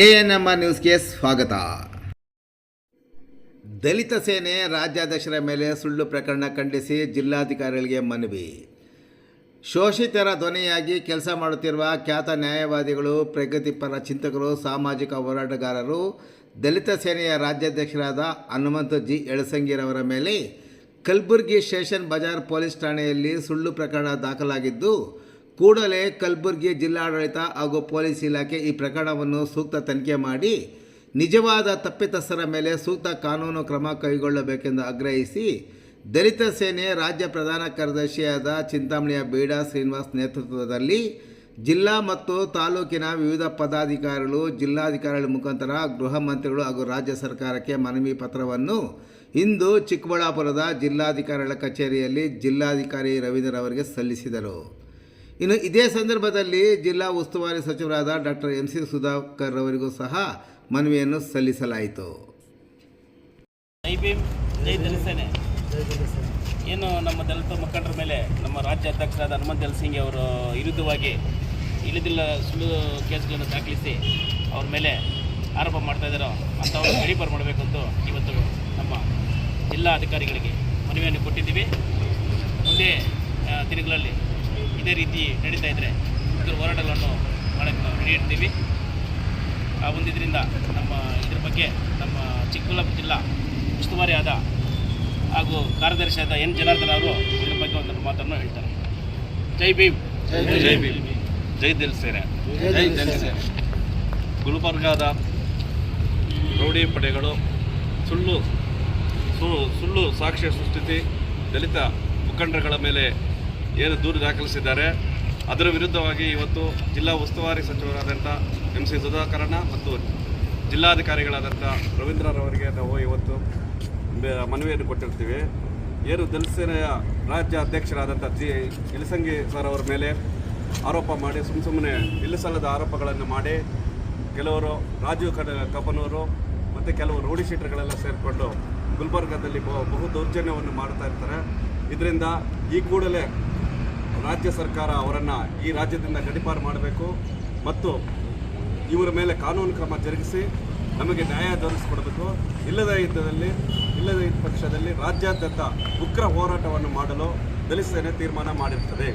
A N M R ನ್ಯೂಸ್ಗೆ ಸ್ವಾಗತ. ದಲಿತ ಸೇನೆ ರಾಜ್ಯಾಧ್ಯಕ್ಷರ ಮೇಲೆ ಸುಳ್ಳು ಪ್ರಕರಣ ಖಂಡಿಸಿ ಜಿಲ್ಲಾಧಿಕಾರಿಗಳಿಗೆ ಮನವಿ. ಶೋಷಿತರ ಧ್ವನಿಯಾಗಿ ಕೆಲಸ ಮಾಡುತ್ತಿರುವ ಖ್ಯಾತ ನ್ಯಾಯವಾದಿಗಳು ಪ್ರಗತಿಪರ ಚಿಂತಕರು, ಸಾಮಾಜಿಕ ಹೋರಾಟಗಾರರು, ದಲಿತ ಸೇನೆಯ ರಾಜ್ಯಾಧ್ಯಕ್ಷರಾದ ಹನುಮಂತ ಜಿ. ಎಳಸಂಗಿರವರ ಮೇಲೆ ಕಲಬುರಗಿ ಸ್ಟೇಷನ್ ಬಜಾರ್ ಪೊಲೀಸ್ ಠಾಣೆಯಲ್ಲಿ ಸುಳ್ಳು ಪ್ರಕರಣ ದಾಖಲಾಗಿದ್ದು ಕೂಡಲೇ ಕಲಬುರಗಿ ಜಿಲ್ಲಾಡಳಿತ ಹಾಗೂ ಪೊಲೀಸ್ ಇಲಾಖೆ ಈ ಪ್ರಕರಣವನ್ನು ಸೂಕ್ತ ತನಿಖೆ ಮಾಡಿ, ನಿಜವಾದ ತಪ್ಪಿತಸ್ಥರ ಮೇಲೆ ಸೂಕ್ತ ಕಾನೂನು ಕ್ರಮ ಕೈಗೊಳ್ಳಬೇಕೆಂದು ಆಗ್ರಹಿಸಿ, ದಲಿತ ಸೇನೆ ರಾಜ್ಯ ಪ್ರಧಾನ ಕಾರ್ಯದರ್ಶಿಯಾದ ಚಿಂತಾಮಣಿಯ ಬೀಡಾ ಶ್ರೀನಿವಾಸ್ ನೇತೃತ್ವದಲ್ಲಿ ಜಿಲ್ಲಾ ಮತ್ತು ತಾಲೂಕಿನ ವಿವಿಧ ಪದಾಧಿಕಾರಿಗಳು, ಜಿಲ್ಲಾಧಿಕಾರಿಗಳ ಮುಖಾಂತರ ಗೃಹ ಮಂತ್ರಿಗಳು ಹಾಗೂ ರಾಜ್ಯ ಸರ್ಕಾರಕ್ಕೆ ಮನವಿ ಪತ್ರವನ್ನು ಇಂದು ಚಿಕ್ಕಬಳ್ಳಾಪುರದ ಜಿಲ್ಲಾಧಿಕಾರಿಗಳ ಕಚೇರಿಯಲ್ಲಿ ಜಿಲ್ಲಾಧಿಕಾರಿ ರವೀಂದ್ರ ಅವರಿಗೆ ಸಲ್ಲಿಸಿದರು. ಇನ್ನು ಇದೇ ಸಂದರ್ಭದಲ್ಲಿ ಜಿಲ್ಲಾ ಉಸ್ತುವಾರಿ ಸಚಿವರಾದ ಡಾಕ್ಟರ್ ಎಂ ಸಿ ಸುಧಾಕರ್ ಅವರಿಗೂ ಸಹ ಮನವಿಯನ್ನು ಸಲ್ಲಿಸಲಾಯಿತು. ಏನು ನಮ್ಮ ದಲಿತ ಮುಖಂಡರ ಮೇಲೆ ನಮ್ಮ ರಾಜ್ಯ ಅಧ್ಯಕ್ಷರಾದ ಹನುಮಂತ್ ಸಿಂಗ್ ಅವರು ವಿರುದ್ಧವಾಗಿ ಇಳಿದಿಲ್ಲ ಸುಳ್ಳು ಕೇಸ್ಗಳನ್ನು ದಾಖಲಿಸಿ ಅವ್ರ ಮೇಲೆ ಆರೋಪ ಮಾಡ್ತಾ ಇದ್ದಾರೋ ಅಂಥವ್ರು ಗಡೀಪಾರು ಮಾಡಬೇಕಂತ ಇವತ್ತು ನಮ್ಮ ಜಿಲ್ಲಾ ಅಧಿಕಾರಿಗಳಿಗೆ ಮನವಿಯನ್ನು ಕೊಟ್ಟಿದ್ದೀವಿ. ಮುಂದೆ ದಿನಗಳಲ್ಲಿ ಇದೇ ರೀತಿ ನಡೀತಾ ಇದ್ದರೆ ಇದರ ಹೋರಾಟಗಳನ್ನು ಮಾಡೋಕ್ಕೆ ನಾವು ರೆಡಿ ಇರ್ತೀವಿ. ಆ ಒಂದು ಇದರಿಂದ ನಮ್ಮ ಇದ್ರ ಬಗ್ಗೆ ನಮ್ಮ ಚಿಕ್ಕಬಳ್ಳಾಪುರ ಜಿಲ್ಲಾ ಉಸ್ತುವಾರಿ ಆದ ಹಾಗೂ ಕಾರ್ಯದರ್ಶಿ ಆದ ಎನ್. ಜನಾರ್ದನ್ ಅವರು ಇದ್ರ ಬಗ್ಗೆ ಒಂದು ಮಾತನ್ನು ಹೇಳ್ತಾರೆ. ಜೈ ಭೀಮ್. ಜೈ ಭೀಮ್. ಜೈ ದಿಲ್ ಸೇನೆ ಗುಲ್ಬರ್ಗಾದ ರೌಡಿ ಪಡೆಗಳು ಸುಳ್ಳು ಸು- ಸುಳ್ಳು ಸಾಕ್ಷ್ಯ ಸೃಷ್ಟಿಸಿ ದಲಿತ ಮುಖಂಡರುಗಳ ಮೇಲೆ ಏನು ದೂರು ದಾಖಲಿಸಿದ್ದಾರೆ. ಅದರ ವಿರುದ್ಧವಾಗಿ ಇವತ್ತು ಜಿಲ್ಲಾ ಉಸ್ತುವಾರಿ ಸಚಿವರಾದಂಥ ಎಂ ಸಿ ಸುಧಾಕರಣ ಮತ್ತು ಜಿಲ್ಲಾಧಿಕಾರಿಗಳಾದಂಥ ರವೀಂದ್ರರವರಿಗೆ ನಾವು ಇವತ್ತು ಮನವಿಯನ್ನು ಕೊಟ್ಟಿರ್ತೀವಿ. ಏನು ದಲಿತ ಸೇನೆಯ ರಾಜ್ಯ ಅಧ್ಯಕ್ಷರಾದಂಥ ಜಿ ಇಲಸಂಗಿ ಸರ್ ಅವರ ಮೇಲೆ ಆರೋಪ ಮಾಡಿ ಸುಮ್ಮ ಸುಮ್ಮನೆ ಇಲ್ಲಸಲ್ಲದ ಆರೋಪಗಳನ್ನು ಮಾಡಿ, ಕೆಲವರು ರಾಜೀವ್ ಕಬ್ಬನವರು ಮತ್ತು ಕೆಲವು ರೋಡಿ ಶೀಟರ್ಗಳೆಲ್ಲ ಸೇರಿಕೊಂಡು ಗುಲ್ಬರ್ಗದಲ್ಲಿ ಬಹು ದೌರ್ಜನ್ಯವನ್ನು ಮಾಡ್ತಾ ಇರ್ತಾರೆ. ಇದರಿಂದ ಈ ಕೂಡಲೇ ರಾಜ್ಯ ಸರ್ಕಾರ ಅವರನ್ನು ಈ ರಾಜ್ಯದಿಂದ ಗಡಿಪಾರು ಮಾಡಬೇಕು ಮತ್ತು ಇವರ ಮೇಲೆ ಕಾನೂನು ಕ್ರಮ ಜರುಗಿಸಿ ನಮಗೆ ನ್ಯಾಯ ದೊರಕಿಸಿಕೊಡಬೇಕು ಇಲ್ಲದ ಇದ್ದದಲ್ಲಿ ಇಲ್ಲದ ಇದ್ದ ಪಕ್ಷದಲ್ಲಿ ರಾಜ್ಯಾದ್ಯಂತ ಉಗ್ರ ಹೋರಾಟವನ್ನು ಮಾಡಲು ದಲಿತ ಸೇನೆ ತೀರ್ಮಾನ ಮಾಡಿರುತ್ತದೆ